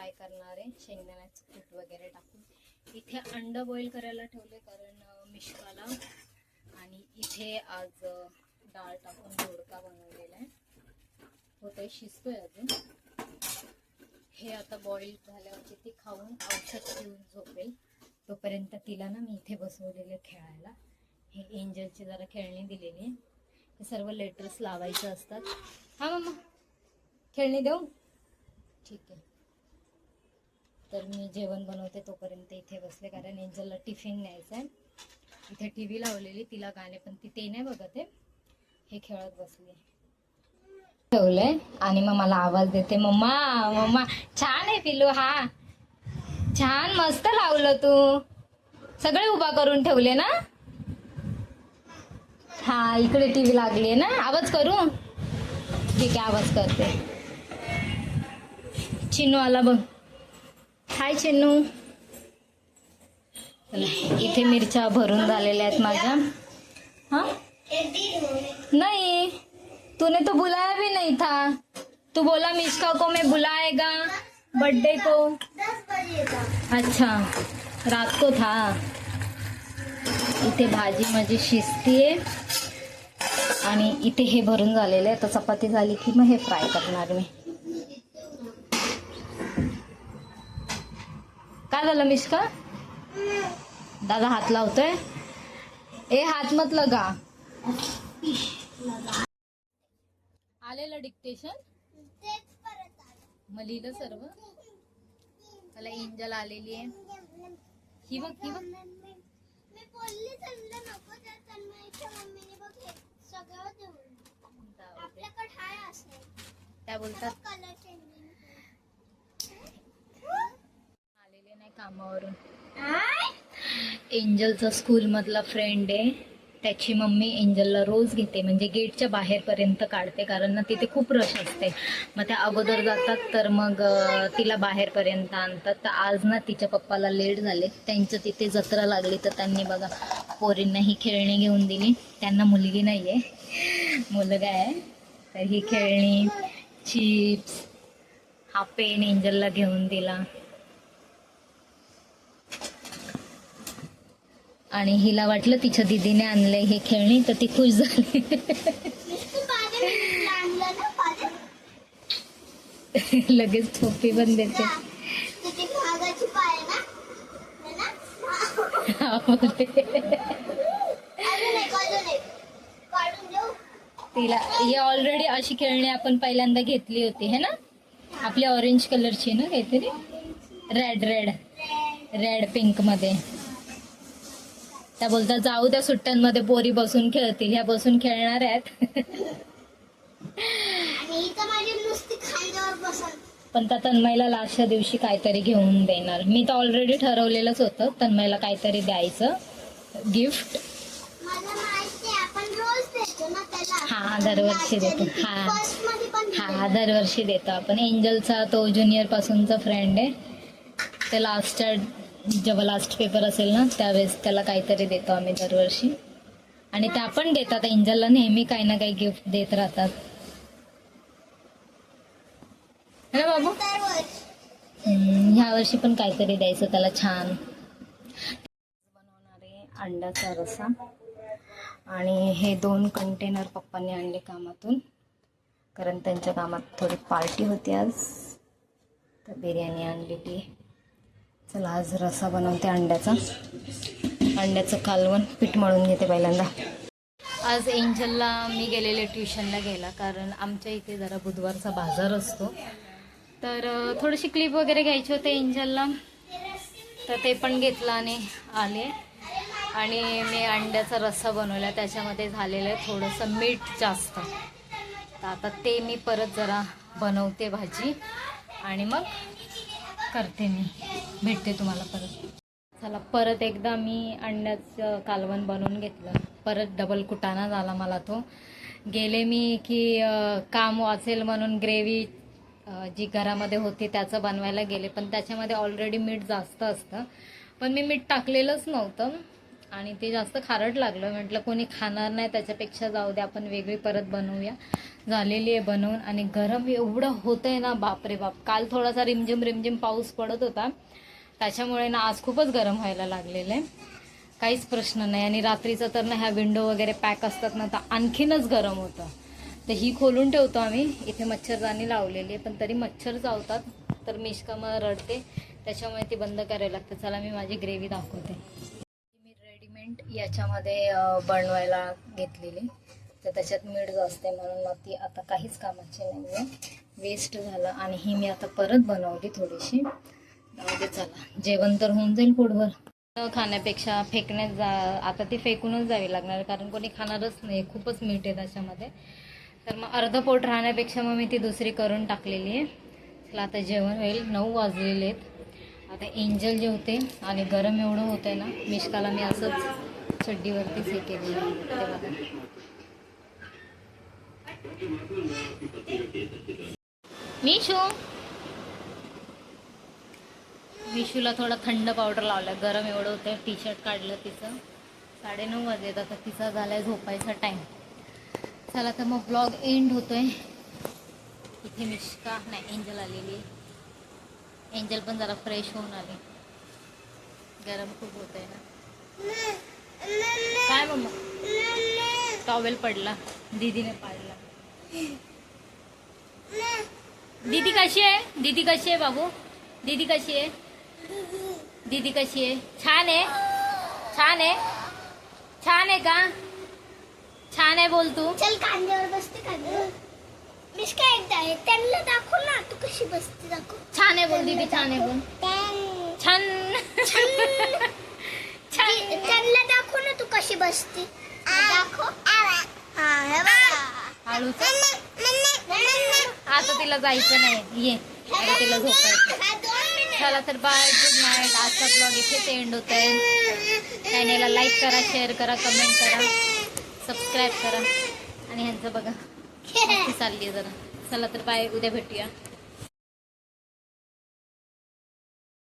Fry करणार आहे. शेंगदाण्याचं कूट वगैरे टाकून. इथे अंड बॉईल करायला ठेवले कारण मिश्राला मिश्काला. आणि इथे आज डाळ टाकून दोडका बनवलेला आहे. होतंय शिजतोय अजून. हे आता बॉईल झाल्यावरती ती खाऊन औषध घेऊन झोपेल. तोपर्यंत तिला ना मी इथे बसवलेले खेळायला. हे एंजलची जरा खेळणी दिलेली आहे. हे सर्व लेटर्स लावायचे असतात. हा मम्मा खेळणी देऊ? ठीक आहे. तर मी जेवण बनवते तोपर्यंत इथे बसले कारण एंजलला टिफिन न्यायचं आहे. इथे टी व्ही लावलेली तिला गाणे पण ती ते नाही बघत आहे. हे खेळत बसले. ठेवलंय आणि मग मला आवाज देते मम्मा मम्मा छान आहे पिलू हा. छान मस्त लावलं तू. सगळे उभा करून ठेवले ना? हा इकडे टीव्ही लागली ना? आवाज करू? ठीक आहे आवाज करते. चिन्नू आला बघ. हाय चेन्नू. इथे मिरच्या भरून झालेल्या आहेत माझ्या. हा? नाही. तूने तो बुलाया भी नहीं था. तू बोला मिश्का को मैं बुलाएगा. बर्थडे को. अच्छा. रात को था. इथे भाजी माझी शिजतीये. आणि इथे हे भरून झालेलं आहे. तर चपाती झाली की मग हे फ्राय करणार मी. काय झालं मिश्का दादा हात लावतोय. ए हात मत लगा. आलेलं डिक्टेशन मग लिहिलं सर्व? त्याला एंजल आलेली आहे. ही बघ ही बघ. मी बोलली त्यांना नको तर तन्मयच्या मम्मीने बघ हे सगळं देऊन आपल्याकडे हाय असेल काय बोलतात कलर चेंजिंग आलेले नाही कामावरून. एंजलचा स्कूल मधला फ्रेंड आहे. त्याची मम्मी एंजलला रोज घेते. म्हणजे गेटच्या बाहेरपर्यंत काढते. कारण ना तिथे खूप रश असते. मग त्या अगोदर जातात तर मग तिला बाहेरपर्यंत आणतात. तर आज ना तिच्या पप्पाला लेट झाले. त्यांच्या तिथे जत्रा लागली तर त्यांनी बघा पोरींना ही खेळणी घेऊन दिली. त्यांना मुलगी नाही आहे मुलगा आहे. तर ही खेळणी चिप्स हा पेन एंजलला घेऊन दिला. आणि हिला वाटलं तिच्या दिदीने आणलंय हे खेळणी तर ती खुश झाली. लगेच थोपी पण देते. तिला हे ऑलरेडी अशी खेळणी आपण पहिल्यांदा घेतली होती है ना? आपली ऑरेंज कलरची ना काहीतरी? रेड रेड रेड पिंकमध्ये. त्या बोलतात जाऊ त्या सुट्ट्यांमध्ये पोरी बसून खेळतील ह्या बसून खेळणार आहेत. पण त्या तन्मयला लास्टच्या दिवशी काहीतरी घेऊन देणार. मी तर ऑलरेडी ठरवलेलंच होतं तन्मयला काहीतरी द्यायचं गिफ्ट हा, दरवर्षी देतो. हा. हा दरवर्षी देतो. आपण एंजलचा तो ज्युनियर पासूनचा फ्रेंड आहे. ते लास्ट जेव्हा लास्ट पेपर असेल ना त्यावेळेस त्याला काहीतरी देतो आम्ही दरवर्षी. आणि त्या पण देतात. एंजलला नेहमी काही ना काही गिफ्ट देत राहतात. ना बाबू. ह्या वर्षी पण काहीतरी द्यायचं त्याला छान. बनवणारे अंड्याचा रसा. आणि हे दोन कंटेनर पप्पांनी आणले कामातून. कारण त्यांच्या कामात थोडी पार्टी होती आज. तर बिर्याणी आणली ती. चला आज रसा बनवते अंड्याचा. अंड्याचं कालवण पीठ मळून घेते पहिल्यांदा. आज एंजलला मी गेलेले ट्युशनला गेला कारण आमच्या इथे जरा बुधवारचा बाजार असतो. तर थोडीशी क्लिप वगैरे घ्यायची होते एंजलला. तर ते पण घेतलं आणि आले. आणि मी अंड्याचा रस्सा बनवला त्याच्यामध्ये झालेलं आहे थोडंसं मीठ जास्त. तर आता ते मी परत जरा बनवते भाजी. आणि मग करते मी. भेटते तुम्हाला परत. चला परत एकदा मी अंड्याचं कालवण बनवून घेतलं. परत डबल कुटाणा झाला मला तो. गेले मी की काम वाचेल म्हणून ग्रेव्ही जी घरामध्ये होती त्याचं बनवायला गेले. पण त्याच्यामध्ये ऑलरेडी मीठ जास्त असतं. पण मी मीठ टाकलेलंच नव्हतं. आणि ते जास्त खारट लागलं. म्हटलं कोणी खाणार नाही त्याच्यापेक्षा जाऊ दे आपण वेगळी परत बनवूया. झालेली आहे बनवून. आणि गरम एवढं होतंय ना बापरे बाप. काल थोडासा रिमझिम रिमझिम पाऊस पडत होता. त्याच्यामुळे ना आज खूपच गरम व्हायला लागलेलं आहे. काहीच प्रश्न नाही. आणि रात्रीचं तर ना ह्या विंडो वगैरे पॅक असतात ना तर आणखीनच गरम होतं. तर ही खोलून ठेवतो आम्ही. इथे मच्छरदाणी लावलेली आहे पण तरी मच्छर चावतात तर मिश्का मग रडते. त्याच्यामुळे ती बंद करायला लागते. चला मी माझी ग्रेव्ही दाखवते. मी रेडीमेड याच्यामध्ये बनवायला घेतलेली. तर त्याच्यात मीठ असते म्हणून मग ती आता काहीच कामाची नाही आहे वेस्ट झालं. आणि ही मी आता परत बनवली थोडीशी. म्हणजे चला जेवण तर होऊन जाईल पोटभर. खाण्यापेक्षा फेकण्यात जा आता ती फेकूनच जावी लागणार कारण कोणी खाणारच नाही खूपच मीठ आहे त्याच्यामध्ये. तर मग अर्ध पोट राहण्यापेक्षा मग मी ती दुसरी करून टाकलेली आहे. चला आता जेवण होईल नऊ वाजलेले आहेत. आता एंजल जेवते आणि गरम एवढं होतं आहे ना मिशकाला मी असंच चड्डीवरतीच हे केलेलं आहे. विशूला थोडा थंड पावडर लावला गरम एवढं होतं टी शर्ट काढलं तिचं. साडेनऊ वाजलेत आता तिचा झालाय झोपायचा टाईम चला तर मग ब्लॉग एंड होतोय. इथे मिश्का नाही एंजल आलेली एंजल पण जरा फ्रेश होऊन आली. गरम खूप होत आहे ना. काय मम्मा? टॉवेल पडला. दीदीने पाडला. दीदी कशी आहे? दीदी कशी आहे बाबू? दीदी कशी आहे? दीदी कशी आहे? छान आहे? छान आहे? छान आहे का? छान आहे बोल तू. चल कांद्यावर बसते कांद्यावर. मिस काय एकदा आहे? त्यांना दाखव ना. तू कशी बसते दाखव. छान आहे बोल दीदी छान आहे बोल. छान. छान. त्यांना दाखव ना तू कशी बसते. दाखव. हा हे. हळूच. आता तिला जायचं नाही. ये. तिला झोपायचं. चला तर बाय गुड नाईट आजचा ब्लॉग इथेच एंड होत आहे चॅनेलला लाईक करा शेअर करा कमेंट करा. सबस्क्राईब करा. आणि ह्यांचं बघा. चालली आहे जरा. चला तर बाय उद्या भेटूया.